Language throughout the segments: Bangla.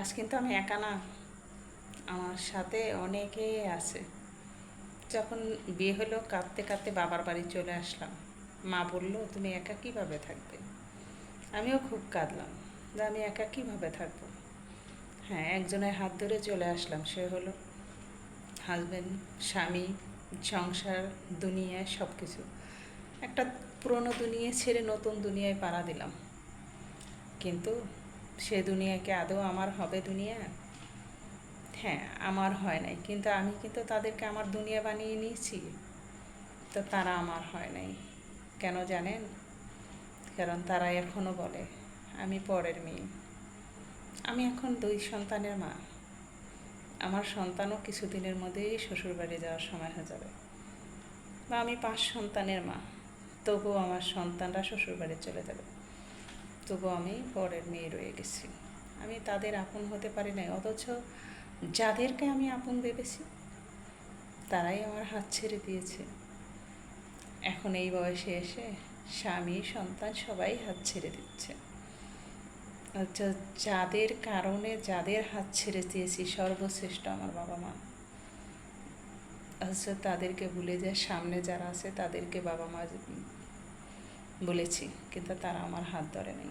আজ কিন্তু আমি একা না, আমার সাথে অনেকেই আছে। যখন বিয়ে হলো, কাঁদতে কাঁদতে বাবার বাড়ি চলে আসলাম। মা বলল, তুমি একা কীভাবে থাকবে? আমিও খুব কাঁদলাম যে আমি একা কীভাবে থাকব? হ্যাঁ একজনের হাত ধরে চলে আসলাম, সে হলো হাজব্যান্ড স্বামী, সংসার, দুনিয়া সব কিছু একটা পুরনো দুনিয়া ছেড়ে নতুন দুনিয়ায় পাড়া দিলাম। কিন্তু সে দুনিয়াকে আদৌ আমার হবে দুনিয়া? হ্যাঁ আমার হয় নাই। কিন্তু আমি কিন্তু তাদেরকে আমার দুনিয়া বানিয়ে নিয়েছি। তো তারা আমার হয় নাই। কেন জানেন? কারণ তারা এখনও বলে, আমি পরের মেয়ে। আমি এখন দুই সন্তানের মা। আমার সন্তানও কিছুদিনের মধ্যেই শ্বশুরবাড়ি যাওয়ার সময় হয়ে যাবে। বা আমি পাঁচ সন্তানের মা। তবুও আমার সন্তানরা শ্বশুরবাড়ি চলে যাবে। তবু আমি পরের মেয়ে রয়ে গেছি। আমি তাদের আপন হতে পারি নাই, অথচ যাদেরকে আমি আপন ভেবেছি, তারাই আমার হাত ছেড়ে দিয়েছে। এখন এই বয়সে এসে স্বামী, সন্তান সবাই হাত ছেড়ে দিচ্ছে। আচ্ছা যাদের কারণে যাদের হাত ছেড়ে দিয়েছি, সর্বশ্রেষ্ঠ আমার বাবা মা। আচ্ছা তাদেরকে ভুলে যায়, সামনে যারা আছে তাদেরকে বাবা মা বলেছি, কিন্তু তারা আমার হাত ধরে নেই।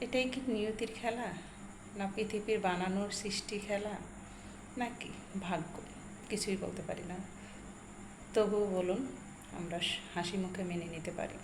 এটাই কি নিয়তির খেলা? না পৃথিবীর বানানোর সৃষ্টি খেলা? নাকি ভাগ্য। কিছুই বলতে পারি না। তবুও বলুন, আমরা হাসি মুখে মেনে নিতে পারি।